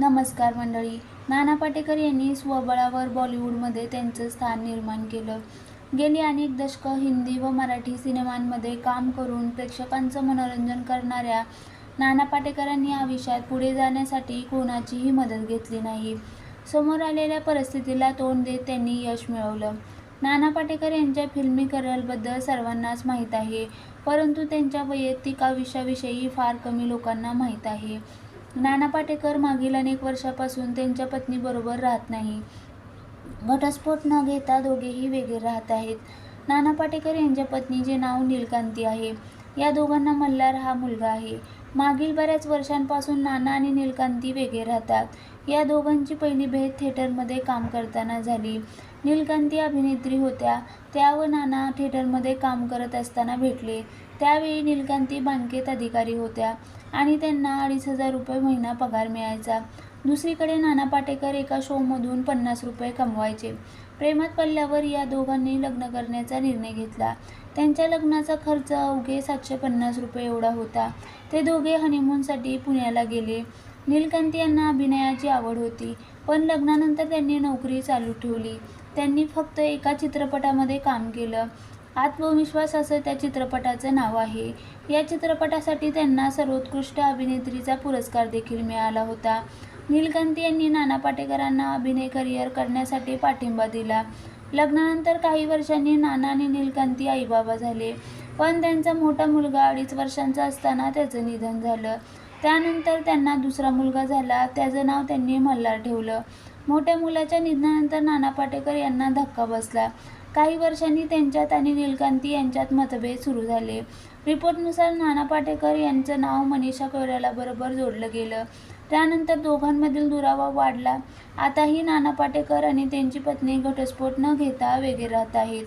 नमस्कार मंडळी. नाना पाटेकर यांनी स्वबळावर बॉलिवूडमध्ये त्यांचं स्थान निर्माण केलं. गेली अनेक दशकं हिंदी व मराठी सिनेमांमध्ये काम करून प्रेक्षकांचं मनोरंजन करणाऱ्या नाना पाटेकरांनी आयुष्यात पुढे जाण्यासाठी कोणाचीही मदत घेतली नाही. समोर आलेल्या परिस्थितीला तोंड देत त्यांनी यश मिळवलं. नाना पाटेकर यांच्या फिल्मी करिअरबद्दल सर्वांनाच माहीत आहे परंतु त्यांच्या वैयक्तिक आयुष्याविषयी फार कमी लोकांना माहीत आहे. नाना पाटेकर मागील अनेक वर्षापासून त्यांच्या पत्नीबरोबर राहत नाही. घटस्फोट न घेता दोघेही वेगळे राहत आहेत. नाना पाटेकर यांच्या पत्नीचे नाव नीलकांती आहे या दोघांना मल्हार हा मुलगा आहे. मागील बऱ्याच वर्षांपासून नाना आणि नीलकांती वेगळे राहतात. या दोघांची पहिली भेट थिएटरमध्ये काम करताना झाली. नीलकांती अभिनेत्री होत्या त्या व नाना थिएटरमध्ये काम करत असताना भेटले. त्यावेळी नीलकांती बँकेत अधिकारी होत्या. आणि त्यांना अडीच हजार रुपये महिना पगार मिळायचा. दुसरीकडे नाना पाटेकर एका शोमधून पन्नास रुपये कमवायचे. प्रेमात पडल्यावर या दोघांनी लग्न करण्याचा निर्णय घेतला. त्यांच्या लग्नाचा खर्च अवघे सातशे पन्नास रुपये एवढा होता. ते दोघे हनीमूनसाठी पुण्याला गेले. नीलकांती यांना अभिनयाची आवड होती पण लग्नानंतर त्यांनी नोकरी चालू ठेवली. त्यांनी फक्त एका चित्रपटामध्ये काम केलं. आत्मविश्वास असं त्या चित्रपटाचं नाव आहे. या चित्रपटासाठी त्यांना सर्वोत्कृष्ट अभिनेत्रीचा पुरस्कार देखील मिळाला होता. नीलकांती यांनी नाना पाटेकरांना अभिनय करिअर करण्यासाठी पाठिंबा दिला. लग्नानंतर काही वर्षांनी नाना आणि नीलकांती आईबाबा झाले. पण त्यांचा मोठा मुलगा अडीच वर्षांचा असताना त्याचं निधन झालं. त्यानंतर त्यांना दुसरा मुलगा झाला. त्याचं नाव त्यांनी मल्हार ठेवलं. मोठ्या मुलाच्या निधनानंतर नाना पाटेकर यांना धक्का बसला. काही वर्षांनी त्यांच्यात आणि नीलकांती यांच्यात मतभेद सुरू झाले. रिपोर्टनुसार नाना पाटेकर यांचं नाव मनीषा कोयरालाबरोबर जोडलं गेलं. त्यानंतर दोघांमधील दुरावा वाढला. आताही नाना पाटेकर आणि त्यांची पत्नी घटस्फोट न घेता वेगळे राहत आहेत.